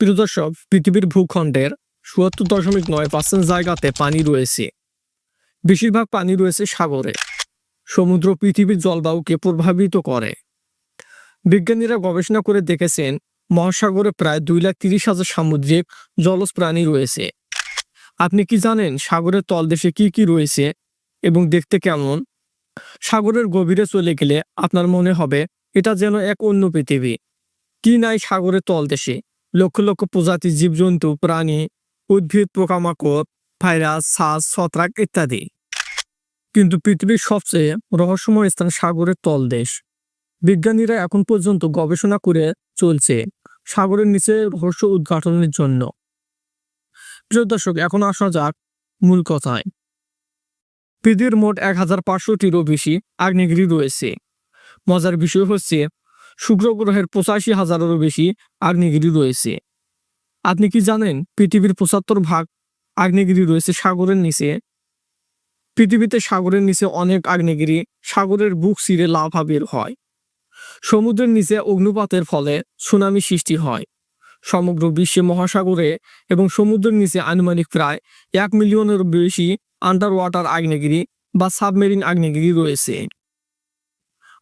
প্রিয় দর্শক, পৃথিবীর ভূখণ্ডের চুয়াত্তর দশমিক নয় পার্সেন্ট জায়গাতে পানি রয়েছে। বেশিরভাগ পানি রয়েছে সাগরে। সমুদ্র পৃথিবীর জলবায়ুকে প্রভাবিত করে। বিজ্ঞানীরা গবেষণা করে দেখেছেন, মহাসাগরে প্রায় দুই লাখ তিরিশ হাজার সামুদ্রিক জলজ প্রাণী রয়েছে। আপনি কি জানেন সাগরের তলদেশে কি কি রয়েছে এবং দেখতে কেমন? সাগরের গভীরে চলে গেলে আপনার মনে হবে, এটা যেন এক অন্য পৃথিবী। কি নাই সাগরের তলদেশে? লক্ষ লক্ষ প্রজাতির জীবজন্তু, প্রাণী, উদ্ভিদ, পোকামাকড়, ভাইরাস শ্বাস ছত্রাক ইত্যাদি। কিন্তু পৃথিবীর সবচেয়ে রহস্যময় স্থান সাগরের তলদেশ বিজ্ঞানীরা এখন পর্যন্ত গবেষণা করে চলছে সাগরের নিচে রহস্য উদ্ঘাটনের জন্য। প্রিয় দর্শক, এখন আসা যাক মূল কথায়। পৃথিবীর মোট এক হাজার পাঁচশোটিরও বেশি আগ্নেয়গিরি রয়েছে। মজার বিষয় হচ্ছে শুক্র গ্রহের পঁচাশি হাজারেরও বেশি আগ্নেয়গিরি রয়েছে। আপনি কি জানেন পৃথিবীর পঁচাত্তর ভাগ আগ্নেয়গিরি রয়েছে সাগরের নিচে? পৃথিবীতে সাগরের নিচে অনেক আগ্নেয়গিরি সাগরের বুক চিরে লাভা বের হয়। সমুদ্রের নিচে অগ্নুপাতের ফলে সুনামি সৃষ্টি হয়। সমগ্র বিশ্বে মহাসাগরে এবং সমুদ্রের নিচে আনুমানিক প্রায় এক মিলিয়নের বেশি আন্ডার ওয়াটার আগ্নেয়গিরি বা সাবমেরিন আগ্নেয়গিরি রয়েছে।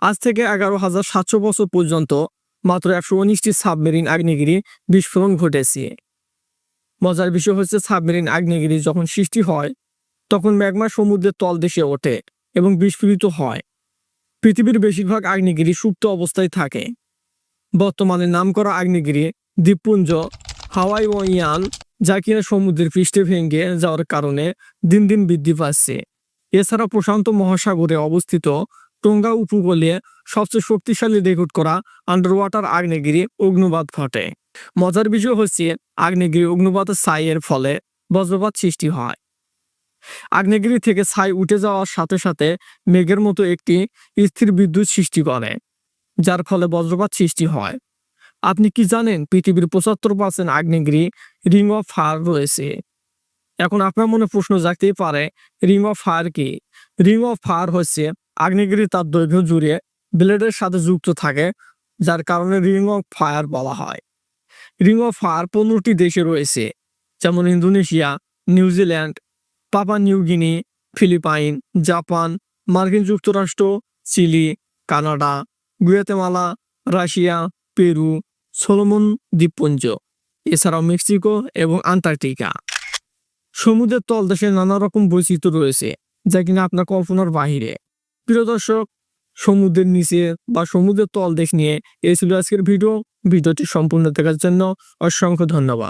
আজ থেকে এগারো হাজার সাতশো বছর পর্যন্ত মাত্র একশো উনিশটি সাবমেরিন আগ্নেয়গিরি বিস্ফোরণ ঘটেছে। মজার বিষয় হচ্ছে সাবমেরিন আগ্নেয়গিরি যখন সৃষ্টি হয়, তখন ম্যাগমা সমুদ্রের তলদেশে ওঠে এবং বিস্ফোরিত হয়। পৃথিবীর বেশিরভাগ আগ্নেয়গিরি সুপ্ত অবস্থায় থাকে। বর্তমানে নামকরা আগ্নেয়গিরি দ্বীপপুঞ্জ, হাওয়াই ও ইয়ান, যা কিনা সমুদ্রের পৃষ্ঠে ভেঙে যাওয়ার কারণে দিন দিন বৃদ্ধি পাচ্ছে। এছাড়া প্রশান্ত মহাসাগরে অবস্থিত টোঙ্গা উপকূলে সবচেয়ে শক্তিশালী রেকর্ড করা আন্ডার ওয়াটার আগ্নেয়গিরি অগ্নুপাত ঘটে। মজার বিষয় হচ্ছে, আগ্নেয়গিরি অগ্নুপাতের ছাইয়ের ফলে বজ্রপাত সৃষ্টি হয়। আগ্নেয়গিরি থেকে ছাই উঠে যাওয়ার সাথে সাথে মেঘের মতো একটি স্থির বিদ্যুৎ সৃষ্টি করে, যার ফলে বজ্রপাত সৃষ্টি হয়। আপনি কি জানেন পৃথিবীর পঁচাত্তর পার্সেন্ট আগ্নেয়গিরি রিং অফ ফায়ার রয়েছে? এখন আপনার মনে প্রশ্ন জাগতেই পারে, রিং অফ ফায়ার কি? রিং অফ ফায়ার হচ্ছে আগ্নেয়গিরি তার দৈর্ঘ্য জুড়ে ব্লেডের সাথে যুক্ত থাকে, যার কারণে রিং অফ ফায়ার বলা হয়। রিং অফ ফায়ার পনেরোটি দেশে রয়েছে, যেমন Indonesia New Zealand Papua New Guinea Philippine, Japan, মার্কিন যুক্তরাষ্ট্র, Chile, Canada, Guatemala, Russia, Peru, Solomon দ্বীপপুঞ্জ, এছাড়াও মেক্সিকো এবং আন্টার্কটিকা। সমুদ্রের তলদেশে নানা রকম বৈচিত্র্য রয়েছে, যা কিনা আপনার কল্পনার বাহিরে। প্রিয় দর্শক, সমুদ্রের নিচে বা সমুদ্রের তলদেশ নিয়ে এই ছিল আজকের ভিডিও। ভিডিওটি সম্পূর্ণ দেখার জন্য অসংখ্য ধন্যবাদ।